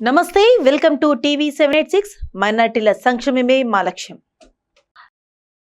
నమస్తే welcome to TV seven eight six. మైనార్టీల సంక్షేమమే మా లక్ష్యం.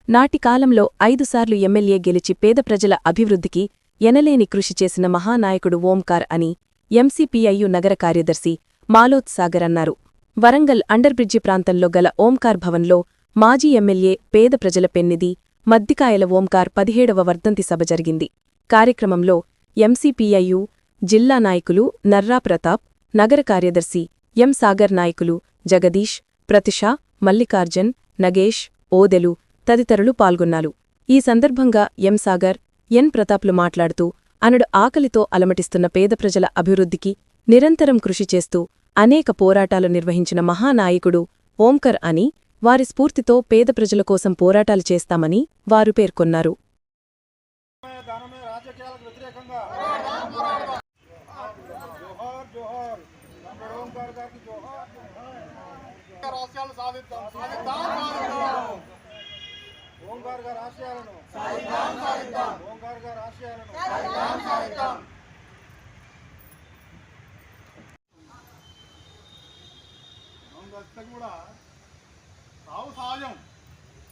నాటి కాలంలో ఐదుసార్లు ఎమ్మెల్యే గెలిచి పేద ప్రజల అభివృద్ధికి ఎనలేని కృషి చేసిన మహానాయకుడు ఓంకార్ అని ఎంసీపీఐయు నగర కార్యదర్శి మాలోత్ సాగర్ అన్నారు. వరంగల్ అండర్బ్రిడ్జి ప్రాంతంలో గల ఓంకార్ భవన్లో మాజీ ఎమ్మెల్యే పేద ప్రజల పెన్నిది మద్దికాయల ఓంకార్ పదిహేడవ వర్ధంతి సభ జరిగింది. కార్యక్రమంలో ఎంసీపీఐయు జిల్లా నాయకులు నర్రా ప్రతాప్ నగర కార్యదర్శి ఎం సాగర్ నాయకులు జగదీష్ ప్రతిష మల్లికార్జన్ నగేష్ ఓదెలు తదితరులు పాల్గొన్నారు. ఈ సందర్భంగా ఎం సాగర్ ఎన్ ప్రతాప్లు మాట్లాడుతూ అనడు ఆకలితో అలమటిస్తున్న పేద ప్రజల అభివృద్ధికి నిరంతరం కృషి చేస్తూ అనేక పోరాటాలు నిర్వహించిన మహానాయకుడు ఓంకర్ అని వారి స్ఫూర్తితో పేద ప్రజల కోసం పోరాటాలు చేస్తామని వారు పేర్కొన్నారు. జోహార్ జోహార్. నంబర్ ఓంకార్ గారికి జోహార్ రాష్ట్రాలు సాధిద్దాం. సాధిద్దాం సాధిద్దాం. ఓంకార్ గారి ఆశయాలను సాధిద్దాం సాధిద్దాం. ఓంకార్ గారి ఆశయాలను సాధిద్దాం. సాధిద్దాం ఖచ్చితంగా కూడా సాగు సహజం.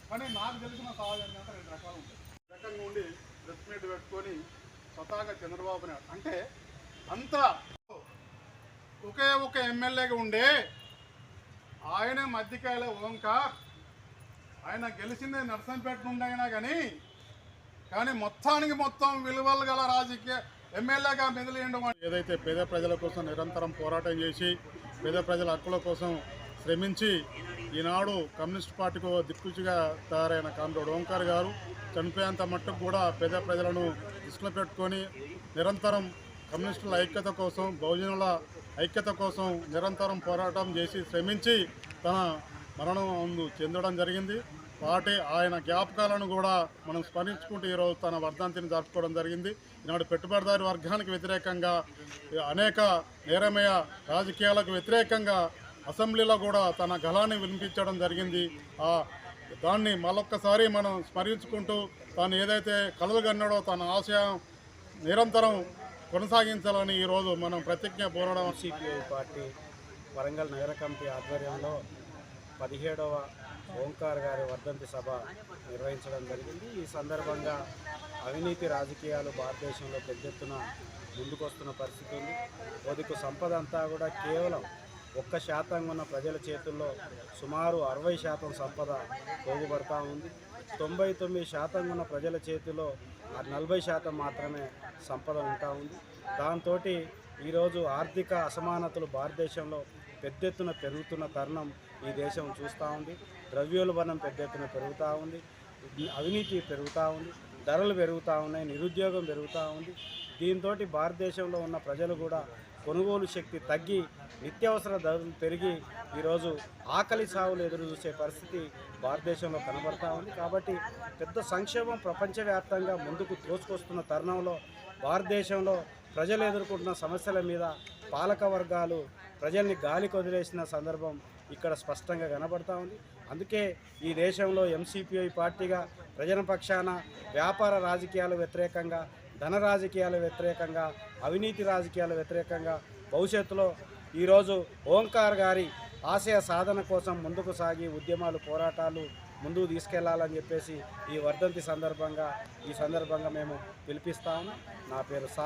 కానీ నాకు తెలిసిన సహజం అంటే రెండు రకాలు ఉంటాయి. రకంగా ఉండి ప్రెస్ మీట్ పెట్టుకొని స్వతహాగా చంద్రబాబు నాయుడు అంటే అంత ఒకే ఒక ఎమ్మెల్యేగా ఉండే ఆయన మధ్యకాయల ఓంకార్. ఆయన గెలిచిందే నర్సంపేట నుండి అయినా కానీ కానీ మొత్తానికి మొత్తం విలువలు గల రాజకీయ ఎమ్మెల్యేగా మెదిలియడం ఏదైతే పేద ప్రజల కోసం నిరంతరం పోరాటం చేసి పేద ప్రజల హక్కుల కోసం శ్రమించి ఈనాడు కమ్యూనిస్ట్ పార్టీకు దిక్కుచిగా తయారైన కామ్రేడ్ ఓంకార్ గారు చనిపోయేంత మట్టుకు కూడా పేద ప్రజలను దృష్టిలో పెట్టుకొని నిరంతరం కమ్యూనిస్టుల ఐక్యత కోసం బహుజనుల ఐక్యత కోసం నిరంతరం పోరాటం చేసి శ్రమించి తన మరణం చెందడం జరిగింది. వాటి ఆయన జ్ఞాపకాలను కూడా మనం స్మరించుకుంటూ ఈరోజు తన వర్ధంతిని జరుపుకోవడం జరిగింది. ఈనాడు పెట్టుబడిదారి వర్గానికి వ్యతిరేకంగా అనేక నేరమయ రాజకీయాలకు వ్యతిరేకంగా అసెంబ్లీలో కూడా తన గళాన్ని వినిపించడం జరిగింది. ఆ దాన్ని మరొక్కసారి మనం స్మరించుకుంటూ తాను ఏదైతే కలలు కన్నాడో తన ఆశయం నిరంతరం కొనసాగించాలని ఈరోజు మనం ప్రతిజ్ఞ పోరాడడం సిపిఐ పార్టీ వరంగల్ నగర కమిటీ ఆధ్వర్యంలో పదిహేడవ ఓంకార్ గారి వర్ధంతి సభ నిర్వహించడం జరిగింది. ఈ సందర్భంగా అవినీతి రాజకీయాలు భారతదేశంలో పెద్ద ఎత్తున ముందుకొస్తున్న పరిస్థితి ఉంది. సంపద అంతా కూడా కేవలం ఒక్క శాతం ఉన్న ప్రజల చేతుల్లో సుమారు అరవై శాతం సంపద పోగుపడతా ఉంది. తొంభై తొమ్మిది శాతం ఉన్న ప్రజల చేతిలో నలభై శాతం మాత్రమే సంపద ఉంటా ఉంది. దాంతో ఈరోజు ఆర్థిక అసమానతలు భారతదేశంలో పెద్ద ఎత్తున పెరుగుతున్న తరుణం ఈ దేశం చూస్తూ ఉంది. ద్రవ్యోల్బణం పెద్ద ఎత్తున పెరుగుతూ ఉంది. అవినీతి పెరుగుతూ ఉంది. ధరలు పెరుగుతూ ఉన్నాయి నిరుద్యోగం పెరుగుతూ ఉంది. దీంతో భారతదేశంలో ఉన్న ప్రజలు కూడా కొనుగోలు శక్తి తగ్గి నిత్యావసర ధరలు పెరిగి ఈరోజు ఆకలి సాగులు ఎదురు చూసే పరిస్థితి భారతదేశంలో కనబడతా ఉంది. కాబట్టి పెద్ద సంక్షేమం ప్రపంచవ్యాప్తంగా ముందుకు తోసుకొస్తున్న తరుణంలో భారతదేశంలో ప్రజలు ఎదుర్కొంటున్న సమస్యల మీద పాలక వర్గాలు ప్రజల్ని గాలి కొదిలేసిన సందర్భం ఇక్కడ స్పష్టంగా కనబడతా ఉంది. అందుకే ఈ దేశంలో ఎంసీపీఐ పార్టీగా ప్రజల పక్షాన వ్యాపార రాజకీయాల వ్యతిరేకంగా ధన రాజకీయాల వ్యతిరేకంగా అవినీతి రాజకీయాల వ్యతిరేకంగా భవిష్యత్తులో ఈరోజు ఓంకార్ గారి ఆశయ సాధన కోసం ముందుకు సాగి ఉద్యమాలు పోరాటాలు ముందుకు తీసుకెళ్ళాలని చెప్పేసి ఈ వర్ధంతి సందర్భంగా ఈ సందర్భంగా మేము పిలిపిస్తాము నా పేరు సా